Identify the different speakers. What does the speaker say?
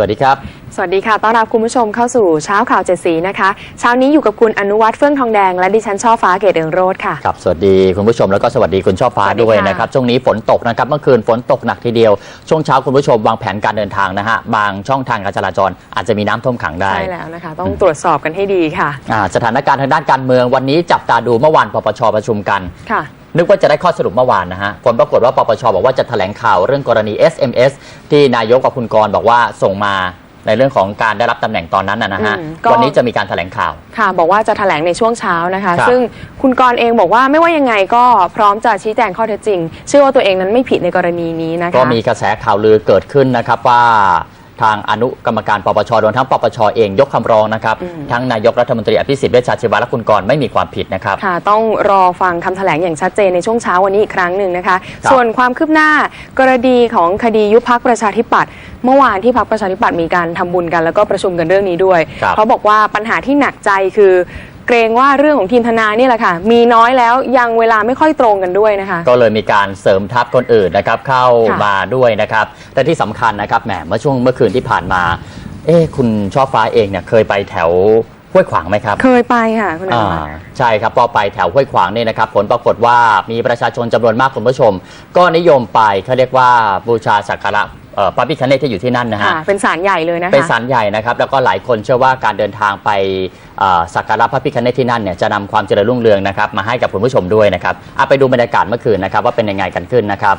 Speaker 1: วัสดีครับ
Speaker 2: สวัสดีค่ะ ต้อนรับคุณผู้ชมเข้าสู่เช้าข่าวเจ็ดสีนะคะ เช้านี้อยู่กับคุณอนุวัฒน์เฟื่องทองแดง และดิฉันช่อฟ้าเกตเอิงโรธค่ะ
Speaker 1: ครับ สวัสดีคุณผู้ชมแล้วก็สวัสดีคุณชอบฟ้า
Speaker 2: สวัสดี
Speaker 1: ด้วย
Speaker 2: ค่ะ
Speaker 1: นะครับ ช่วงนี้ฝนตกนะครับ เมื่อคืนฝนตกหนักทีเดียว ช่วงเช้าคุณผู้ชมวางแผนการเดินทางนะฮะ บางช่องทางการจราจรอาจจะมีน้ำท่วมขังได้
Speaker 2: ใช่แล้วนะคะ ต้องตรวจสอบกันให้ดีค่ะ
Speaker 1: อ่าสถานการณ์ทางด้านการเมืองวันนี้จับตาดูเมื่อวานปปชประชุมกัน
Speaker 2: ค่ะ
Speaker 1: นึกว่าจะได้ข้อสรุปเมื่อวานนะฮะผลปรากฏว่าปปชบอกว่าจะแถลงข่าวเรื่องกรณี SMS ที่นายกกับคุณกรณ์บอกว่าส่งมาในเรื่องของการได้รับตำแหน่งตอนนั้นนะนะฮะ
Speaker 2: อืมก็
Speaker 1: วันนี้จะมีการแถลงข่าว
Speaker 2: ค่ะ บอกว่าจะแถลงในช่วงเช้านะคะ
Speaker 1: ครับ
Speaker 2: ซึ่งคุณกรณ์เองบอกว่าไม่ว่ายังไงก็พร้อมจะชี้แจงข้อเท็จจริง เชื่อว่าตัวเองนั้นไม่ผิดในกรณีนี้นะคะ
Speaker 1: ก็มีกระแสข่าวลือเกิดขึ้นนะครับว่า ทางอนุกรรมการปปชรวมทั้งปปชเองยกคำร้องนะครับ
Speaker 2: อืม
Speaker 1: ทั้งนายกรัฐมนตรีอภิสิทธิ์เวชชาชีวะและคุณกรณ์ไม่มีความผิดนะครับ
Speaker 2: ค่ะ ต้องรอฟังคำแถลงอย่างชัดเจนในช่วงเช้าวันนี้อีกครั้งหนึ่งนะคะ
Speaker 1: ครับ
Speaker 2: ส่วนความคืบหน้ากรณีของคดียุบพักประชาธิปัตย์เมื่อวานที่พักประชาธิปัตย์มีการทำบุญกันแล้วก็ประชุมกันเรื่องนี้ด้วย
Speaker 1: ครับ
Speaker 2: เขาบอกว่าปัญหาที่หนักใจคือ เกรงว่าเรื่องของทีมทนายนี่แหละค่ะ มีน้อยแล้วยังเวลาไม่ค่อยตรงกันด้วยนะคะ
Speaker 1: ก็เลยมีการเสริมทัพคนอื่นนะครับเข้า
Speaker 2: ค่ะ
Speaker 1: มาด้วยนะครับแต่ที่สำคัญนะครับแหมเมื่อช่วงเมื่อคืนที่ผ่านมา เอ๊ะคุณช่อฟ้าเองเนี่ยเคยไปแถวห้วยขวางไหมครับ
Speaker 2: เคยไปค่ะคุณอนุ
Speaker 1: อ่า
Speaker 2: วัฒน์
Speaker 1: ใช่ครับพอไปแถวห้วยขวางเนี่ยนะครับ ผลปรากฏว่ามีประชาชนจำนวนมากคุณผู้ชม ก็นิยมไปเขาเรียกว่าบูชาสักการะ เอ่อพระพิฆเนศที่อยู่ที่นั่นนะฮะ
Speaker 2: ค่ะเป็นศาลใหญ่เลยนะคะ
Speaker 1: เป็นศาลใหญ่นะครับแล้วก็หลายคนเชื่อว่าการเดินทางไปเอ่อสักการะพระพิฆเนศที่นั่นเนี่ยจะนำความเจริญรุ่งเรืองนะครับมาให้กับคุณผู้ชมด้วยนะครับเอาไปดูบรรยากาศเมื่อคืนนะครับว่าเป็นยังไงกันขึ้นนะครับ